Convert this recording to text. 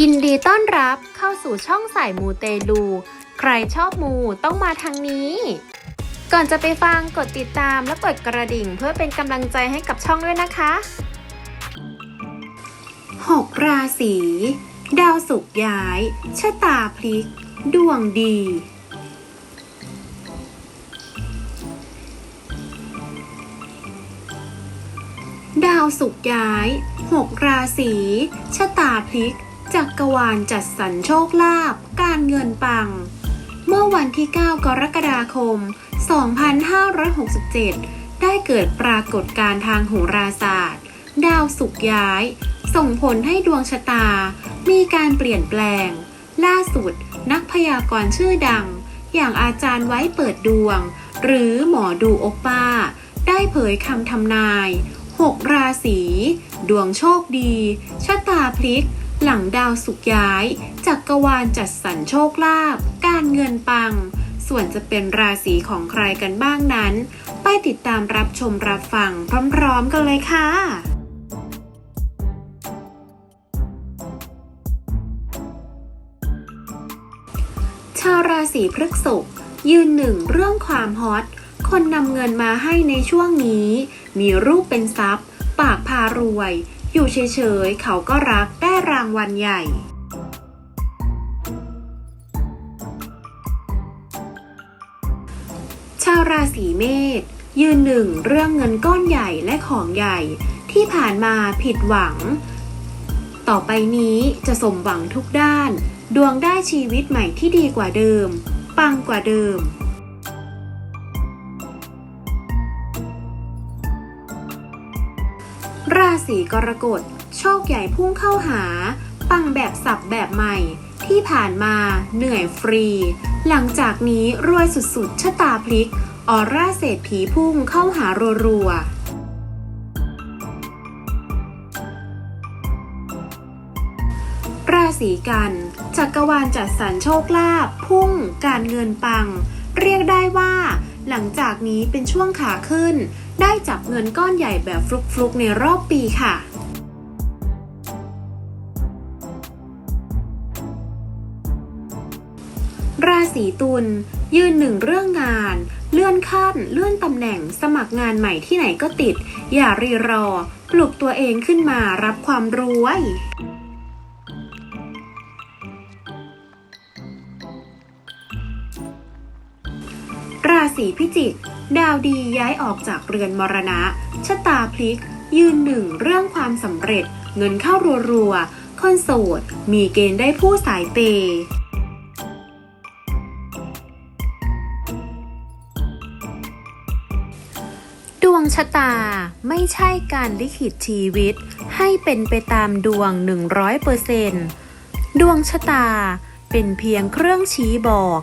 ยินดีต้อนรับเข้าสู่ช่องสายมูเตลู ใครชอบมูต้องมาทางนี้ ก่อนจะไปฟังกดติดตามและกดกระดิ่งเพื่อเป็นกำลังใจให้กับช่องด้วยนะคะ 6 ราศี ดาวสุกย้าย ชะตาพลิก ดวงดี ดาวสุกย้าย 6 ราศีชะตาพลิก จักรวาลจัดสรรโชคลาภการเงินปัง เมื่อวันที่ 9 กรกฎาคม 2567 ได้เกิดปรากฏการณ์ทางโหราศาสตร์ ดาวสุกย้าย ส่งผลให้ดวงชะตา มีการเปลี่ยนแปลง ล่าสุด นักพยากรณ์ชื่อดัง อย่างอาจารย์ไว้เปิดดวง หรือหมอดูโอปป้า ได้เผยคำทำนาย 6 ราศี ดวงโชคดี ชะตาพลิก หลังดาวสุกย้าย จักรวาลจัดสรรโชคลาภ การเงินปัง ส่วนจะเป็นราศีของใครกันบ้างนั้น ไปติดตามรับชมรับฟังพร้อมๆกันเลยค่ะชาวราศีพฤษภยืนหนึ่งเรื่องความฮอต คนนำเงินมาให้ในช่วงนี้ มีรูปเป็นทรัพย์ ปากพารวย อยู่เฉยๆ เขาก็รักได้รางวัลใหญ่ชาวราศีเมษยืนหนึ่งเรื่องเงินก้อนใหญ่และของใหญ่ ที่ผ่านมาผิดหวัง ต่อไปนี้จะสมหวังทุกด้าน ดวงได้ชีวิตใหม่ที่ดีกว่าเดิม ปังกว่าเดิม ราศีกรกฎ โชคใหญ่พุ่งเข้าหา ปังแบบสับแบบใหม่ ที่ผ่านมาเหนื่อยฟรี หลังจากนี้รวยสุดๆชะตาพลิก ออร่าเศรษฐีพุ่งเข้าหารัวๆราศีกัน จักรวาลจัดสรรโชคลาภพุ่ง การเงินปัง เรียกได้ว่า หลังจากนี้เป็นช่วงขาขึ้น ได้จับเงินก้อนใหญ่แบบฟลุกๆในรอบปีค่ะราศีตุลยืนหนึ่งเรื่องงาน เลื่อนขั้น เลื่อนตำแหน่งสมัครงานใหม่ที่ไหนก็ติด อย่ารีรอ ปลุกตัวเองขึ้นมารับความรวย ราศีพิจิก ดาวดีย้ายออกจากเรือนมรณะ ชะตาพลิก ยืนหนึ่งเรื่องความสำเร็จ เงินเข้ารัวๆ คนโสด มีเกณฑ์ได้ผู้สายเปย์ดวงชะตาไม่ใช่การลิขิตชีวิต ให้เป็นไปตามดวง 100%ดวงชะตาเป็นเพียงเครื่องชี้บอก